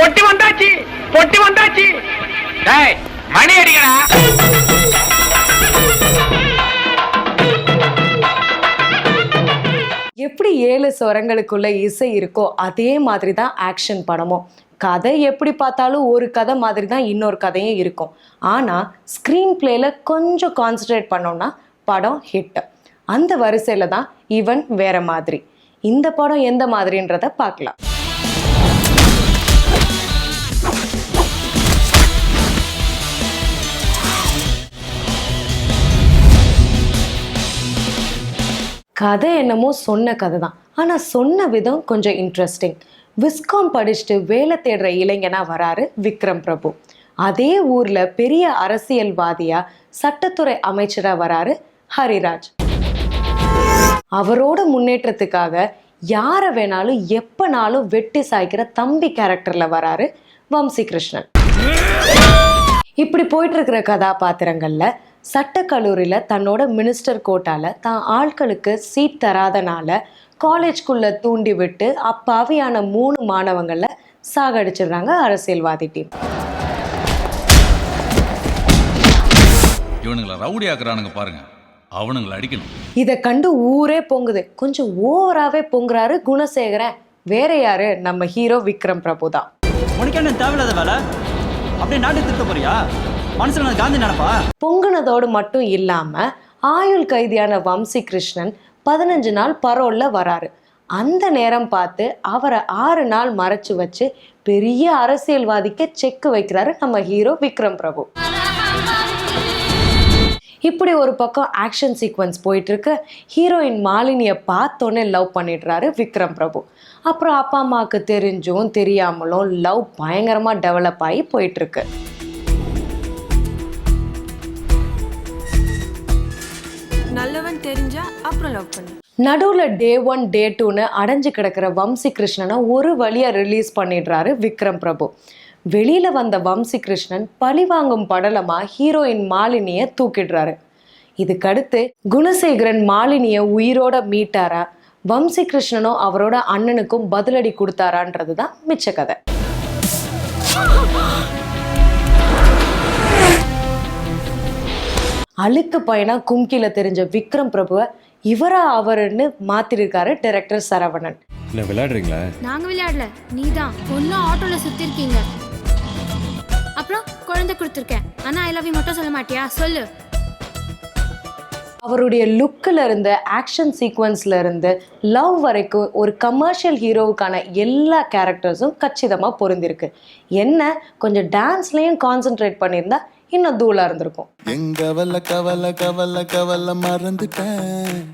பொட்டி வந்தாச்சு பொட்டி வந்தாச்சு. டேய் மணி அடிக்கடா. எப்படி ஏழு ஸ்வரங்களுக்குள்ள இசை இருக்கோ அதே மாதிரி தான் ஆக்ஷன் படமும். கதை எப்படி பார்த்தாலும் ஒரு கதை மாதிரி தான் இன்னொரு கதையும் இருக்கும். ஆனால் ஸ்க்ரீன் பிளேல கொஞ்சம் கான்சன்ட்ரேட் பண்ணோம்னா படம் ஹிட் அந்த வரிசையில் தான் இவன் வேற மாதிரி. இந்த படம் எந்த மாதிரின்றத பார்க்கலாம். கதை என்னமோ சொன்ன கதை தான். ஆனால் சொன்ன விதம் கொஞ்சம் இன்ட்ரெஸ்டிங் விஸ்காம் படிச்சுட்டு வேலை தேடுற இளைஞனாக வராரு விக்ரம் பிரபு. அதே ஊரில் பெரிய அரசியல்வாதியாக சட்டத்துறை அமைச்சராக வராரு ஹரிராஜ். அவரோட முன்னேற்றத்துக்காக யாரை வேணாலும் எப்பனாலும் வெட்டி சாய்க்கிற தம்பி கேரக்டரில் வராரு வம்சி கிருஷ்ணன் இப்படி போயிட்டு இருக்கிற கதாபாத்திரங்களில் சட்டக்கல்லூரியில தன்னோட மினிஸ்டர் கோட்டால தான் ஆட்களுக்கு சீட் தராதனால காலேஜ்குள்ள தூண்டி விட்டு அப்பாவியான மூணு மாணவங்கள சாகடிச்சிடுறாங்க அரசியல்வாதி டீம் இவனுங்களை ரவுடி ஆக்குறானுங்க பாருங்க. அவனுங்களை அடிக்கணும். இதை கண்டு ஊரே பொங்குது. கொஞ்சம் ஓவராகவே பொங்குறாரு குணசேகரன் வேற யாரு? நம்ம ஹீரோ விக்ரம் பிரபு தான் உனக்கு என்ன தேவையில்லாத வேலை? அப்படியே நாட்டு திருத்த போறியா? மனசுல காந்தி நினைப்பா? பொங்குனதோடு மட்டும் இல்லாம ஆயுள் கைதியான வம்சி கிருஷ்ணன் பதினஞ்சு நாள் பரோல்ல வராரு. அந்த நேரம் பார்த்து அவரை ஆறு நாள் மறைச்சு வச்சு பெரிய அரசியல்வாதிக்கு செக் வைக்கிறாரு நம்ம ஹீரோ விக்ரம் பிரபு. இப்படி ஒரு பக்கம் ஆக்ஷன் சீக்வன்ஸ் போயிட்டு இருக்கு ஹீரோயின் மாலினியை பார்த்தோன்னே லவ் பண்ணிடுறாரு விக்ரம் பிரபு. அப்புறம் அப்பா அம்மாவுக்கு தெரிஞ்சும் தெரியாமலும் லவ் பயங்கரமா டெவலப் ஆகி போயிட்டு நல்லவன் தெரிஞ்சா அப்புறம் லவ் பண்ணு. நடுவில் டே ஒன் டே டூன்னு அடைஞ்சு கிடக்கிற வம்சி கிருஷ்ணனை ஒரு வழியாக ரிலீஸ் பண்ணிடுறாரு விக்ரம் பிரபு. வெளியில் வந்த வம்சி கிருஷ்ணன் பழி வாங்கும் படலமாக ஹீரோயின் மாலினியை தூக்கிடுறாரு. இதுக்கடுத்து குணசேகரன் மாலினியை உயிரோட மீட்டாரா? வம்சி கிருஷ்ணனும் அவரோட அண்ணனுக்கும் பதிலடி கொடுத்தாரான்றது தான் மிச்ச கதை. அழுக்கு பையனா கும்கில தெரிஞ்ச விக்ரம் பிரபுவை இவரா அவருன்னு மாத்திருக்காரு டைரக்டர் சரவணன். விளையாடுறீங்களா? நாங்க விளையாடல. நீதான். ஒன்னும் ஆட்டோல சுத்தி இருக்கீங்க. அப்புறம் குழந்தை கொடுத்துருக்கேன். ஆனா ஐ லவ் யூ மட்டும் சொல்ல மாட்டியா? சொல்லு. அவருடைய லுக்கில் இருந்து ஆக்ஷன் சீக்வன்ஸ்ல இருந்து லவ் வரைக்கும் ஒரு கமர்ஷியல் ஹீரோவுக்கான எல்லா கேரக்டர்ஸும் கச்சிதமாக பொருந்திருக்கு. என்ன? கொஞ்சம் டான்ஸ்லையும் கான்சென்ட்ரேட் பண்ணியிருந்தா இன்னும் தூளாக இருந்திருக்கும். எங்க அவள கவல கவல கவல மறந்துட்டேன்.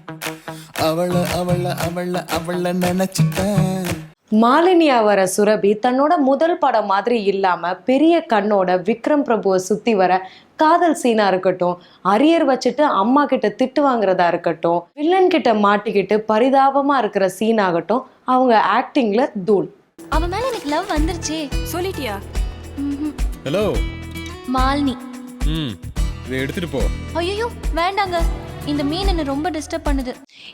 அவள அவள அவள அவள நினைச்சிட்டேன். மாலினியா வர சுரபி தன்னோட முதல் படம் மாதிரி இல்லாம பெரிய கண்ணோட விக்ரம் பிரபுவை சுத்தி வர காதல் சீனா இருக்கட்டும் அரியர் வச்சுட்டு அம்மா கிட்ட திட்டு வாங்குறதா இருக்கட்டும் வில்லன் கிட்ட மாட்டிக்கிட்டு பரிதாபமா இருக்கிற சீன் ஆகட்டும் அவங்க ஆக்டிங்ல தூள். அவன் மேல எனக்கு லவ் வந்துருச்சே. சொல்லிட்டியா? ஹலோ மாலினி. ம் இதை எடுத்துட்டு போ. ஐயோ வேண்டாங்க. இந்த மீன் என்ன ரொம்ப டிஸ்டர்ப் பண்ணுது.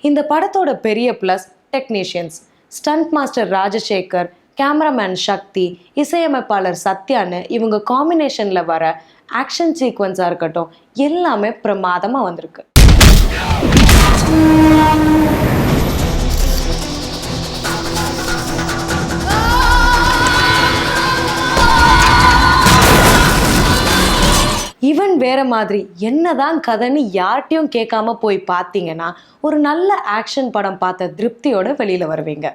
இந்த படத்தோட பெரிய plus technicians stunt master Rajasekar cameraman Sakthi இசையமைப்பாளர் சத்யான்னு இவங்க காம்பினேஷனில் வர ஆக்ஷன் சீக்வன்ஸாக இருக்கட்டும் எல்லாமே பிரமாதமாக வந்திருக்கு. இவன் வேற மாதிரி என்னதான் கதைன்னு யார்கிட்டயும் கேட்காம போய் பார்த்தீங்கன்னா ஒரு நல்ல ஆக்ஷன் படம் பார்த்த திருப்தியோட வெளியில வருவீங்க.